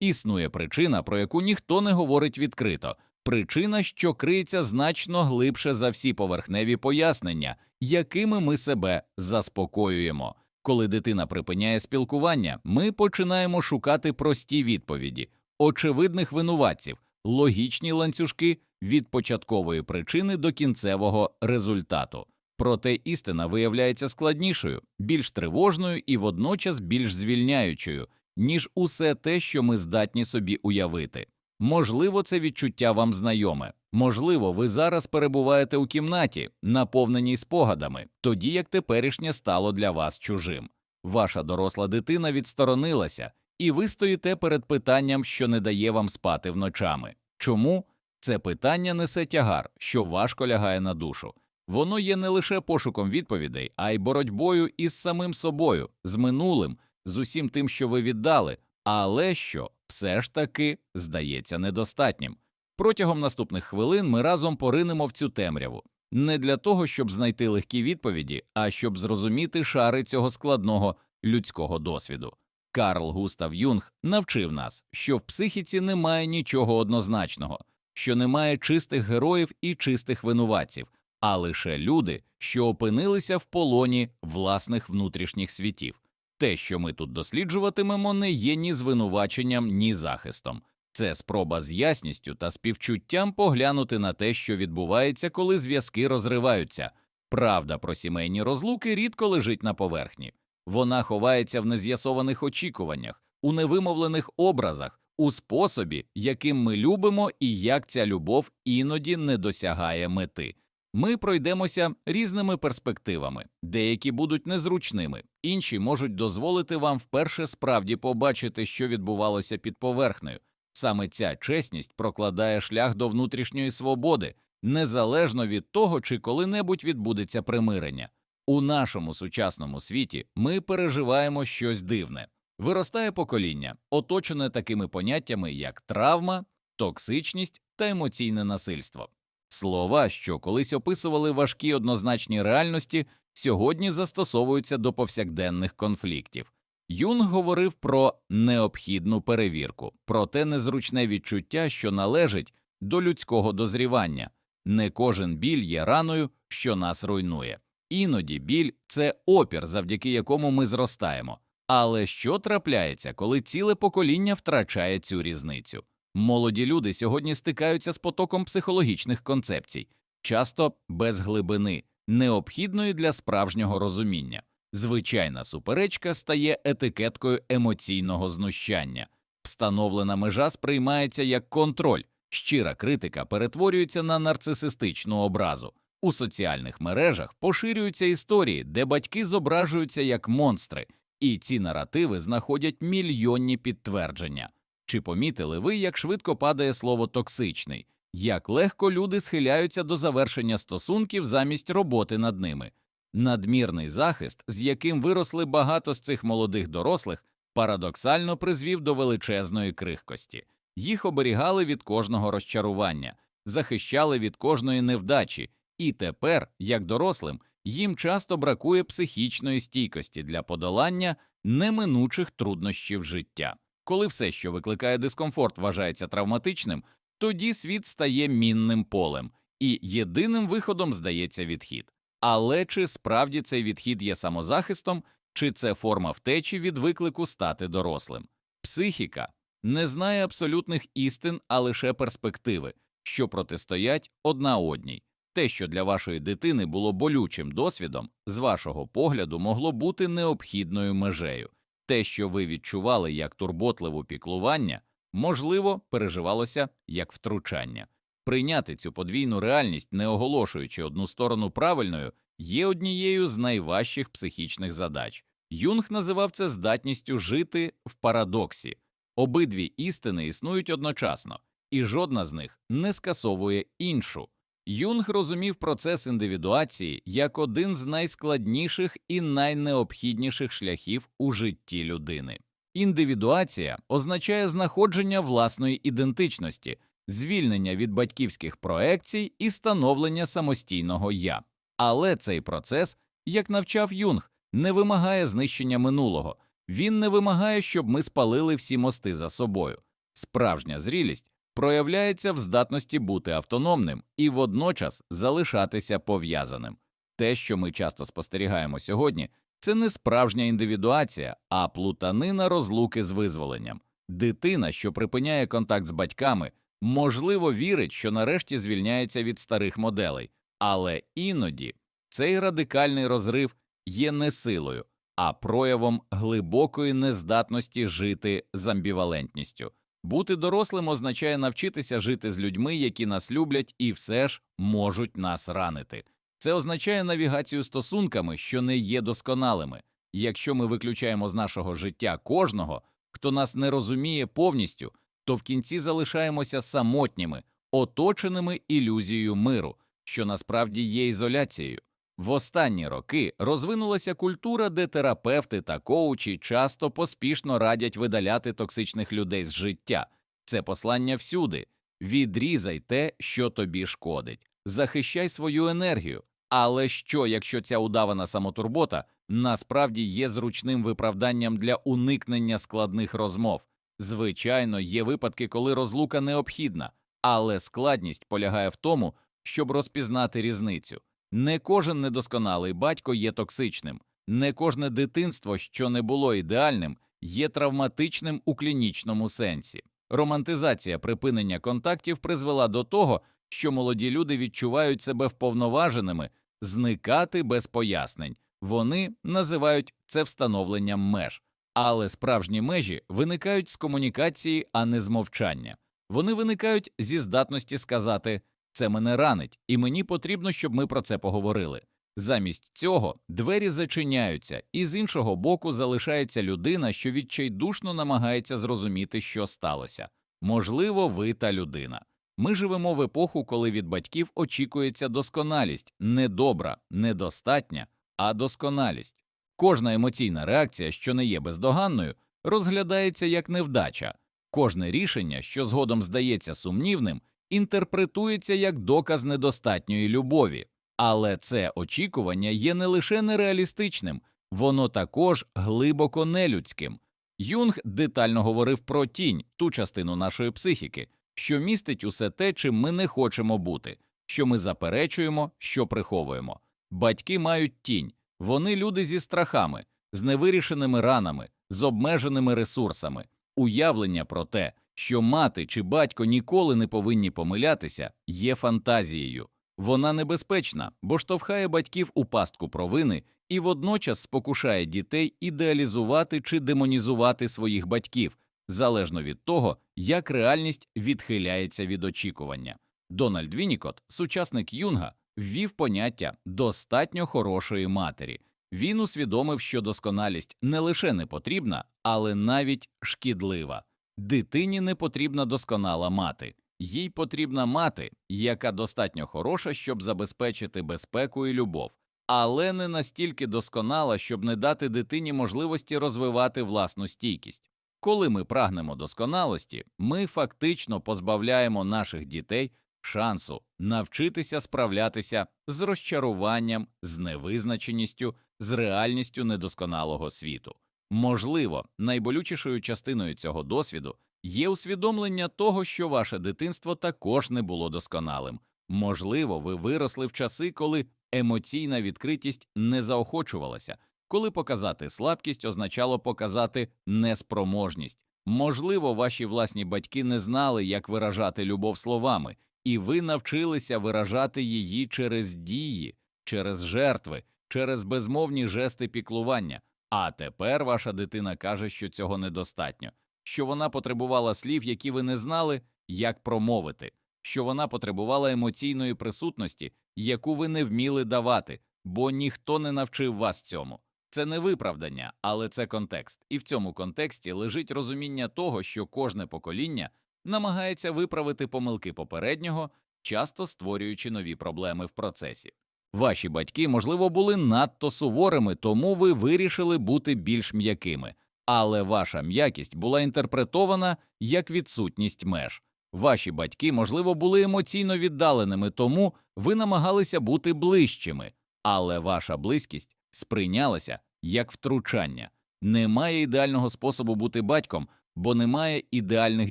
Існує причина, про яку ніхто не говорить відкрито, причина, що криється значно глибше за всі поверхневі пояснення, якими ми себе заспокоюємо. Коли дитина припиняє спілкування, ми починаємо шукати прості відповіді, очевидних винуватців, логічні ланцюжки від початкової причини до кінцевого результату. Проте істина виявляється складнішою, більш тривожною і водночас більш звільняючою, ніж усе те, що ми здатні собі уявити. Можливо, це відчуття вам знайоме. Можливо, ви зараз перебуваєте у кімнаті, наповненій спогадами, тоді як теперішнє стало для вас чужим. Ваша доросла дитина відсторонилася, і ви стоїте перед питанням, що не дає вам спати вночами. Чому? Це питання несе тягар, що важко лягає на душу. Воно є не лише пошуком відповідей, а й боротьбою із самим собою, з минулим, з усім тим, що ви віддали, але що все ж таки здається недостатнім. Протягом наступних хвилин ми разом поринемо в цю темряву не для того, щоб знайти легкі відповіді, а щоб зрозуміти шари цього складного людського досвіду. Карл Густав Юнг навчив нас, що в психіці немає нічого однозначного, що немає чистих героїв і чистих винуватців, а лише люди, що опинилися в полоні власних внутрішніх світів. Те, що ми тут досліджуватимемо, не є ні звинуваченням, ні захистом. Це спроба з ясністю та співчуттям поглянути на те, що відбувається, коли зв'язки розриваються. Правда про сімейні розлуки рідко лежить на поверхні. Вона ховається в нез'ясованих очікуваннях, у невимовлених образах, у способі, яким ми любимо і як ця любов іноді не досягає мети. Ми пройдемося різними перспективами, деякі будуть незручними, інші можуть дозволити вам вперше справді побачити, що відбувалося під поверхнею. Саме ця чесність прокладає шлях до внутрішньої свободи, незалежно від того, чи коли-небудь відбудеться примирення. У нашому сучасному світі ми переживаємо щось дивне. Виростає покоління, оточене такими поняттями, як травма, токсичність та емоційне насильство. Слова, що колись описували важкі однозначні реальності, сьогодні застосовуються до повсякденних конфліктів. Юнг говорив про необхідну перевірку, про те незручне відчуття, що належить до людського дозрівання. Не кожен біль є раною, що нас руйнує. Іноді біль це опір, завдяки якому ми зростаємо. Але що трапляється, коли ціле покоління втрачає цю різницю? Молоді люди сьогодні стикаються з потоком психологічних концепцій, часто без глибини, необхідної для справжнього розуміння. Звичайна суперечка стає етикеткою емоційного знущання. Встановлена межа сприймається як контроль, щира критика перетворюється на нарцисистичну образу. У соціальних мережах поширюються історії, де батьки зображуються як монстри, і ці наративи знаходять мільйонні підтвердження. Чи помітили ви, як швидко падає слово токсичний, як легко люди схиляються до завершення стосунків замість роботи над ними? Надмірний захист, з яким виросли багато з цих молодих дорослих, парадоксально призвів до величезної крихкості. Їх оберігали від кожного розчарування, захищали від кожної невдачі, і тепер, як дорослим, їм часто бракує психічної стійкості для подолання неминучих труднощів життя. Коли все, що викликає дискомфорт, вважається травматичним, тоді світ стає мінним полем, і єдиним виходом здається відхід. Але чи справді цей відхід є самозахистом, чи це форма втечі від виклику стати дорослим? Психіка не знає абсолютних істин, а лише перспективи, що протистоять одна одній. Те, що для вашої дитини було болючим досвідом, з вашого погляду могло бути необхідною межею. Те, що ви відчували як турботливу піклування, можливо, переживалося як втручання. Прийняти цю подвійну реальність, не оголошуючи одну сторону правильною, є однією з найважчих психічних задач. Юнг називав це здатністю жити в парадоксі. Обидві істини існують одночасно, і жодна з них не скасовує іншу. Юнг розумів процес індивідуації як один з найскладніших і найнеобхідніших шляхів у житті людини. Індивідуація означає знаходження власної ідентичності, звільнення від батьківських проекцій і становлення самостійного я. Але цей процес, як навчав Юнг, не вимагає знищення минулого, він не вимагає, щоб ми спалили всі мости за собою. Справжня зрілість проявляється в здатності бути автономним і водночас залишатися пов'язаним. Те, що ми часто спостерігаємо сьогодні, це не справжня індивідуація, а плутанина розлуки з визволенням. Дитина, що припиняє контакт з батьками, можливо, вірить, що нарешті звільняється від старих моделей, але іноді цей радикальний розрив є не силою, а проявом глибокої нездатності жити з амбівалентністю. Бути дорослим означає навчитися жити з людьми, які нас люблять і все ж можуть нас ранити. Це означає навігацію стосунками, що не є досконалими. Якщо ми виключаємо з нашого життя кожного, хто нас не розуміє повністю, то в кінці залишаємося самотніми, оточеними ілюзією миру, що насправді є ізоляцією. В останні роки розвинулася культура, де терапевти та коучі часто поспішно радять видаляти токсичних людей з життя. Це послання всюди. Відрізай те, що тобі шкодить, захищай свою енергію. Але що, якщо ця удавана самотурбота насправді є зручним виправданням для уникнення складних розмов? Звичайно, є випадки, коли розлука необхідна, але складність полягає в тому, щоб розпізнати різницю. Не кожен недосконалий батько є токсичним, не кожне дитинство, що не було ідеальним, є травматичним у клінічному сенсі. Романтизація припинення контактів призвела до того, що молоді люди відчувають себе вповноваженими зникати без пояснень. Вони називають це встановленням меж, але справжні межі виникають з комунікації, а не з мовчання. Вони виникають зі здатності сказати це мене ранить, і мені потрібно, щоб ми про це поговорили. Замість цього двері зачиняються, і з іншого боку залишається людина, що відчайдушно намагається зрозуміти, що сталося. Можливо, ви та людина. Ми живемо в епоху, коли від батьків очікується досконалість, не добра, недостатня, а досконалість. Кожна емоційна реакція, що не є бездоганною, розглядається як невдача, кожне рішення, що згодом здається сумнівним, інтерпретується як доказ недостатньої любові. Але це очікування є не лише нереалістичним, воно також глибоко нелюдським. Юнг детально говорив про тінь, ту частину нашої психіки, що містить усе те, чим ми не хочемо бути, що ми заперечуємо, що приховуємо. Батьки мають тінь, вони люди зі страхами, з невирішеними ранами, з обмеженими ресурсами, уявлення про те, що мати чи батько ніколи не повинні помилятися, є фантазією. Вона небезпечна, бо штовхає батьків у пастку провини і водночас спокушає дітей ідеалізувати чи демонізувати своїх батьків, залежно від того, як реальність відхиляється від очікування. Дональд Вінікот, сучасник Юнга, ввів поняття достатньо хорошої матері. Він усвідомив, що досконалість не лише не потрібна, але навіть шкідлива. Дитині не потрібна досконала мати, їй потрібна мати, яка достатньо хороша, щоб забезпечити безпеку і любов, але не настільки досконала, щоб не дати дитині можливості розвивати власну стійкість. Коли ми прагнемо досконалості, ми фактично позбавляємо наших дітей шансу навчитися справлятися з розчаруванням, з невизначеністю, з реальністю недосконалого світу. Можливо, найболючішою частиною цього досвіду є усвідомлення того, що ваше дитинство також не було досконалим. Можливо, ви виросли в часи, коли емоційна відкритість не заохочувалася, коли показати слабкість означало показати неспроможність. Можливо, ваші власні батьки не знали, як виражати любов словами, і ви навчилися виражати її через дії, через жертви, через безмовні жести піклування. А тепер ваша дитина каже, що цього недостатньо, що вона потребувала слів, які ви не знали, як промовити, що вона потребувала емоційної присутності, яку ви не вміли давати, бо ніхто не навчив вас цьому. Це не виправдання, але це контекст, і в цьому контексті лежить розуміння того, що кожне покоління намагається виправити помилки попереднього, часто створюючи нові проблеми в процесі. Ваші батьки, можливо, були надто суворими, тому ви вирішили бути більш м'якими, але ваша м'якість була інтерпретована як відсутність меж. Ваші батьки, можливо, були емоційно віддаленими, тому ви намагалися бути ближчими, але ваша близькість сприйнялася як втручання. Немає ідеального способу бути батьком, бо немає ідеальних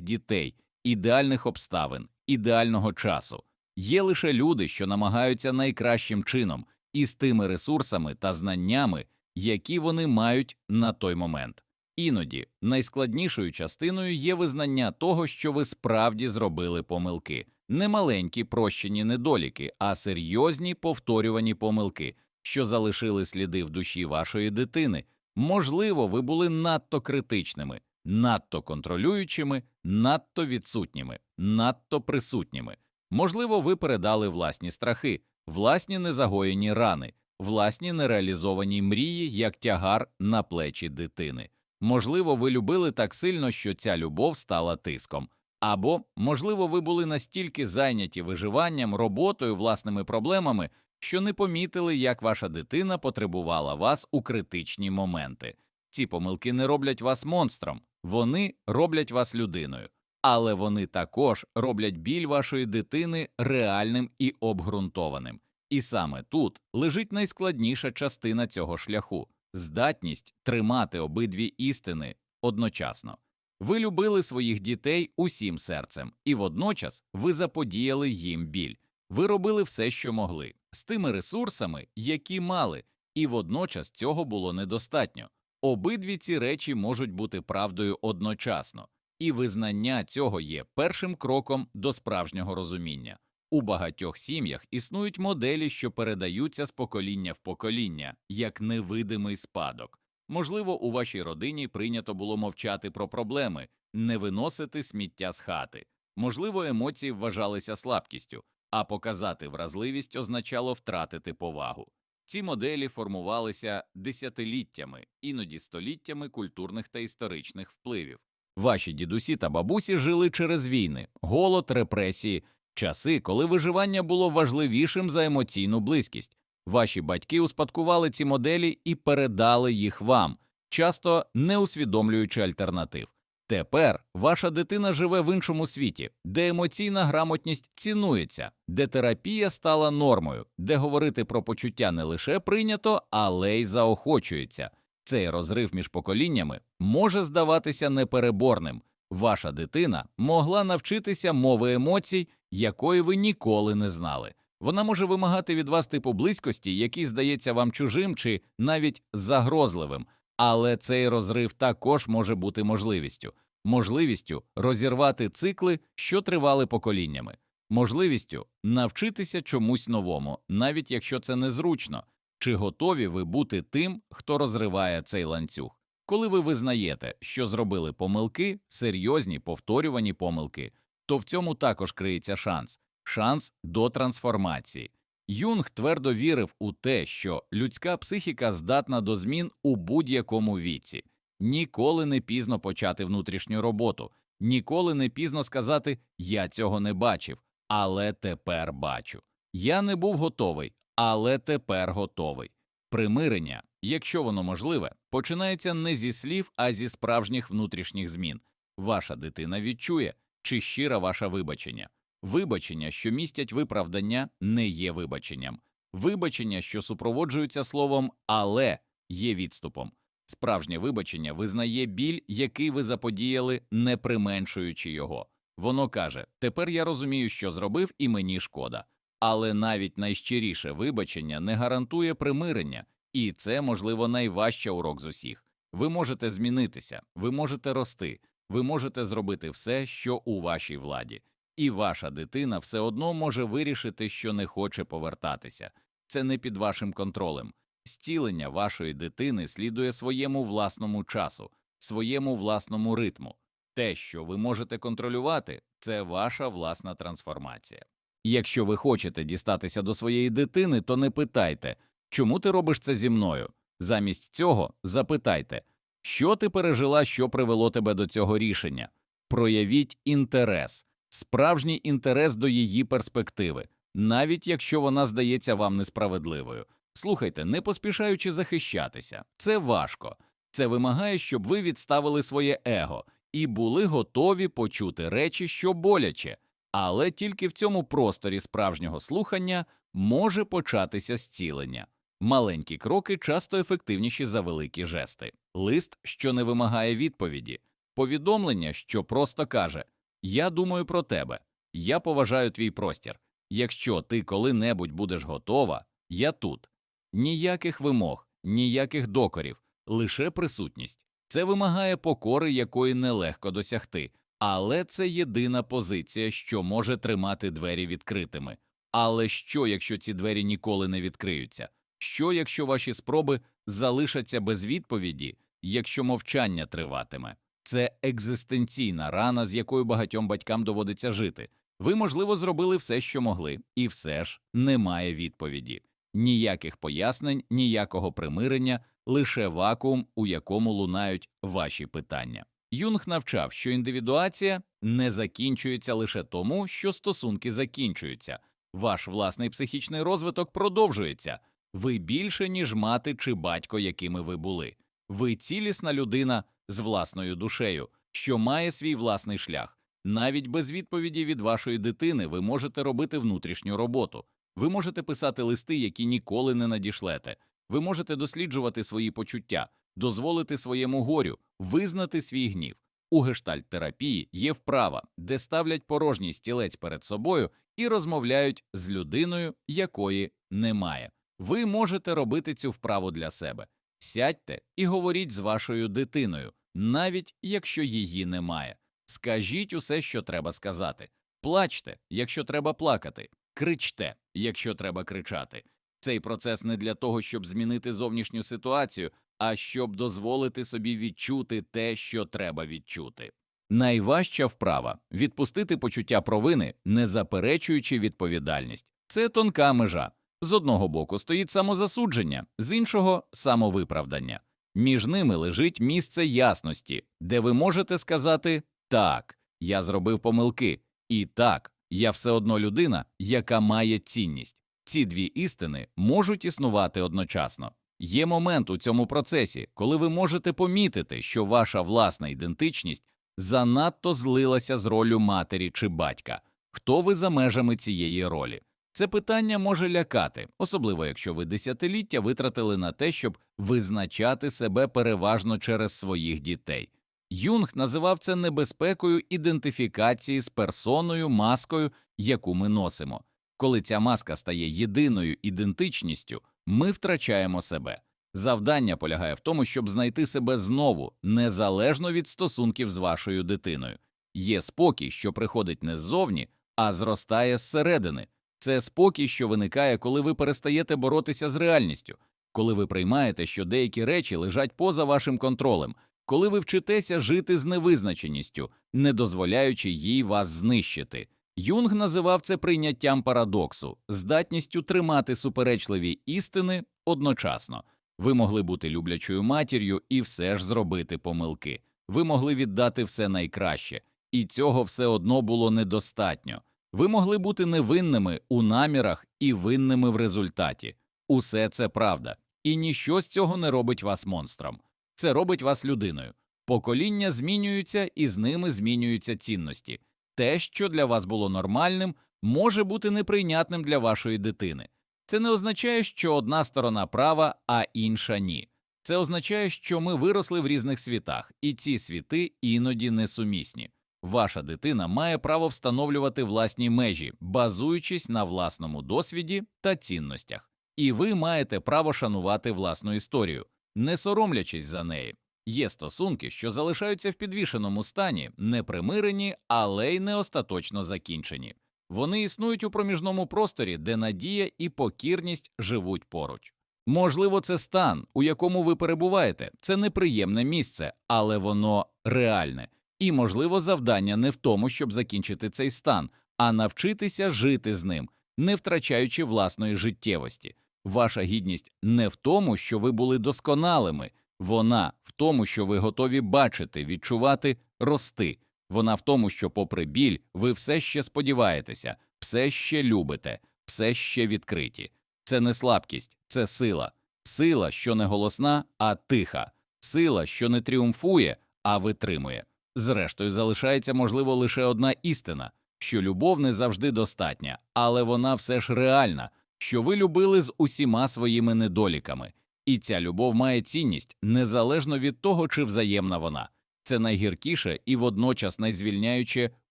дітей, ідеальних обставин, ідеального часу. Є лише люди, що намагаються найкращим чином і з тими ресурсами та знаннями, які вони мають на той момент. Іноді найскладнішою частиною є визнання того, що ви справді зробили помилки, не маленькі прощені недоліки, а серйозні повторювані помилки, що залишили сліди в душі вашої дитини. Можливо, ви були надто критичними, надто контролюючими, надто відсутніми, надто присутніми. Можливо, ви передали власні страхи, власні незагоєні рани, власні нереалізовані мрії як тягар на плечі дитини. Можливо, ви любили так сильно, що ця любов стала тиском. Або, можливо, ви були настільки зайняті виживанням, роботою, власними проблемами, що не помітили, як ваша дитина потребувала вас у критичні моменти. Ці помилки не роблять вас монстром, вони роблять вас людиною, але вони також роблять біль вашої дитини реальним і обґрунтованим. І саме тут лежить найскладніша частина цього шляху здатність тримати обидві істини одночасно. Ви любили своїх дітей усім серцем, і водночас ви заподіяли їм біль. Ви робили все, що могли, з тими ресурсами, які мали, і водночас цього було недостатньо. Обидві ці речі можуть бути правдою одночасно, і визнання цього є першим кроком до справжнього розуміння. У багатьох сім'ях існують моделі, що передаються з покоління в покоління, як невидимий спадок. Можливо, у вашій родині прийнято було мовчати про проблеми, не виносити сміття з хати. Можливо, емоції вважалися слабкістю, а показати вразливість означало втратити повагу. Ці моделі формувалися десятиліттями, іноді століттями культурних та історичних впливів. Ваші дідусі та бабусі жили через війни, голод, репресії, часи, коли виживання було важливішим за емоційну близькість. Ваші батьки успадкували ці моделі і передали їх вам, часто не усвідомлюючи альтернатив. Тепер ваша дитина живе в іншому світі, де емоційна грамотність цінується, де терапія стала нормою, де говорити про почуття не лише прийнято, але й заохочується. Цей розрив між поколіннями може здаватися непереборним. Ваша дитина могла навчитися мови емоцій, якої ви ніколи не знали. Вона може вимагати від вас типу близькості, який здається вам чужим чи навіть загрозливим, але цей розрив також може бути можливістю, можливістю розірвати цикли, що тривали поколіннями, можливістю навчитися чомусь новому, навіть якщо це незручно, чи готові ви бути тим, хто розриває цей ланцюг. Коли ви визнаєте, що зробили помилки, серйозні повторювані помилки, то в цьому також криється шанс шанс до трансформації. Юнг твердо вірив у те, що людська психіка здатна до змін у будь-якому віці, ніколи не пізно почати внутрішню роботу, ніколи не пізно сказати Я цього не бачив, але тепер бачу. Я не був готовий, але тепер готовий. Примирення, якщо воно можливе, починається не зі слів, а зі справжніх внутрішніх змін. Ваша дитина відчує, чи щира ваша вибачення. Вибачення, що містять виправдання, не є вибаченням. Вибачення, що супроводжуються словом але є відступом. Справжнє вибачення визнає біль, який ви заподіяли, не применшуючи його. Воно каже: тепер я розумію, що зробив, і мені шкода. Але навіть найщиріше вибачення не гарантує примирення, і це, можливо, найважчий урок з усіх. Ви можете змінитися, ви можете рости, ви можете зробити все, що у вашій владі і ваша дитина все одно може вирішити, що не хоче повертатися. Це не під вашим контролем. Зцілення вашої дитини слідує своєму власному часу, своєму власному ритму. Те, що ви можете контролювати, це ваша власна трансформація. Якщо ви хочете дістатися до своєї дитини, то не питайте, чому ти робиш це зі мною. Замість цього запитайте, що ти пережила, що привело тебе до цього рішення. Проявіть інтерес, справжній інтерес до її перспективи, навіть якщо вона здається вам несправедливою. Слухайте, не поспішаючи захищатися, це важко, це вимагає, щоб ви відставили своє его і були готові почути речі, що боляче, але тільки в цьому просторі справжнього слухання може початися зцілення. Маленькі кроки часто ефективніші за великі жести. Лист, що не вимагає відповіді, повідомлення, що просто каже Я думаю про тебе, я поважаю твій простір. Якщо ти коли-небудь будеш готова, я тут. Ніяких вимог, ніяких докорів, лише присутність. Це вимагає покори, якої нелегко досягти, але це єдина позиція, що може тримати двері відкритими. Але що, якщо ці двері ніколи не відкриються? Що, якщо ваші спроби залишаться без відповіді, якщо мовчання триватиме? Це екзистенційна рана, з якою багатьом батькам доводиться жити. Ви, можливо, зробили все, що могли, і все ж немає відповіді. Ніяких пояснень, ніякого примирення, лише вакуум, у якому лунають ваші питання. Юнг навчав, що індивідуація не закінчується лише тому, що стосунки закінчуються. Ваш власний психічний розвиток продовжується. Ви більше, ніж мати чи батько, якими ви були. Ви цілісна людина з власною душею, що має свій власний шлях. Навіть без відповіді від вашої дитини ви можете робити внутрішню роботу. Ви можете писати листи, які ніколи не надішлете. Ви можете досліджувати свої почуття, дозволити своєму горю, визнати свій гнів. У гештальт-терапії є вправа, де ставлять порожній стілець перед собою і розмовляють з людиною, якої немає. Ви можете робити цю вправу для себе. Сядьте і говоріть з вашою дитиною, навіть якщо її немає. Скажіть усе, що треба сказати. Плачте, якщо треба плакати, кричте, якщо треба кричати. Цей процес не для того, щоб змінити зовнішню ситуацію, а щоб дозволити собі відчути те, що треба відчути. Найважча вправа відпустити почуття провини, не заперечуючи відповідальність. Це тонка межа. З одного боку стоїть самозасудження, з іншого самовиправдання. Між ними лежить місце ясності, де ви можете сказати так, я зробив помилки, і так, я все одно людина, яка має цінність. Ці дві істини можуть існувати одночасно. Є момент у цьому процесі, коли ви можете помітити, що ваша власна ідентичність занадто злилася з роллю матері чи батька. Хто ви за межами цієї ролі? Це питання може лякати, особливо якщо ви десятиліття витратили на те, щоб визначати себе переважно через своїх дітей. Юнг називав це небезпекою ідентифікації з персоною, маскою, яку ми носимо. Коли ця маска стає єдиною ідентичністю, ми втрачаємо себе. Завдання полягає в тому, щоб знайти себе знову, незалежно від стосунків з вашою дитиною. Є спокій, що приходить не ззовні, а зростає зсередини. Це спокій, що виникає, коли ви перестаєте боротися з реальністю, коли ви приймаєте, що деякі речі лежать поза вашим контролем, коли ви вчитеся жити з невизначеністю, не дозволяючи їй вас знищити. Юнг називав це прийняттям парадоксу, здатністю тримати суперечливі істини одночасно. Ви могли бути люблячою матір'ю і все ж зробити помилки. Ви могли віддати все найкраще, і цього все одно було недостатньо. Ви могли бути невинними у намірах і винними в результаті. Усе це правда, і ніщо з цього не робить вас монстром. Це робить вас людиною. Покоління змінюються, і з ними змінюються цінності. Те, що для вас було нормальним, може бути неприйнятним для вашої дитини. Це не означає, що одна сторона права, а інша ні. Це означає, що ми виросли в різних світах, і ці світи іноді несумісні. Ваша дитина має право встановлювати власні межі, базуючись на власному досвіді та цінностях, і ви маєте право шанувати власну історію, не соромлячись за неї. Є стосунки, що залишаються в підвішеному стані, не примирені, але й не остаточно закінчені. Вони існують у проміжному просторі, де надія і покірність живуть поруч. Можливо, це стан, у якому ви перебуваєте, це неприємне місце, але воно реальне. І, можливо, завдання не в тому, щоб закінчити цей стан, а навчитися жити з ним, не втрачаючи власної життєвості. Ваша гідність не в тому, що ви були досконалими, вона в тому, що ви готові бачити, відчувати, рости. Вона в тому, що, попри біль, ви все ще сподіваєтеся, все ще любите, все ще відкриті. Це не слабкість, це сила, сила, що не голосна, а тиха, сила, що не тріумфує, а витримує. Зрештою, залишається, можливо, лише одна істина, що любов не завжди достатня, але вона все ж реальна, що ви любили з усіма своїми недоліками, і ця любов має цінність незалежно від того, чи взаємна вона. Це найгіркіше і водночас найзвільняюче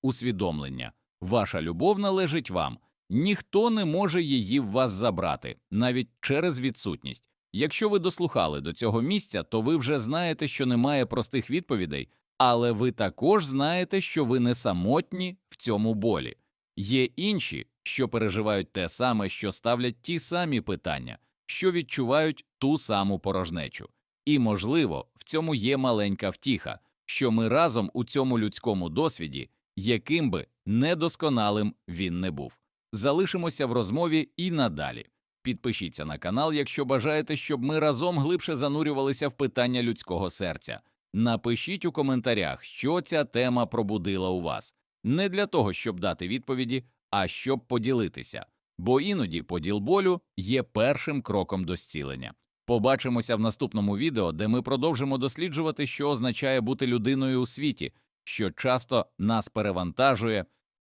усвідомлення. Ваша любов належить вам. Ніхто не може її в вас забрати, навіть через відсутність. Якщо ви дослухали до цього місця, то ви вже знаєте, що немає простих відповідей, але ви також знаєте, що ви не самотні в цьому болі. Є інші, що переживають те саме, що ставлять ті самі питання, що відчувають ту саму порожнечу. І, можливо, в цьому є маленька втіха, що ми разом у цьому людському досвіді, яким би недосконалим він не був. Залишимося в розмові і надалі. Підпишіться на канал, якщо бажаєте, щоб ми разом глибше занурювалися в питання людського серця. Напишіть у коментарях, що ця тема пробудила у вас. Не для того, щоб дати відповіді, а щоб поділитися. Бо іноді поділ болю є першим кроком до зцілення. Побачимося в наступному відео, де ми продовжимо досліджувати, що означає бути людиною у світі, що часто нас перевантажує,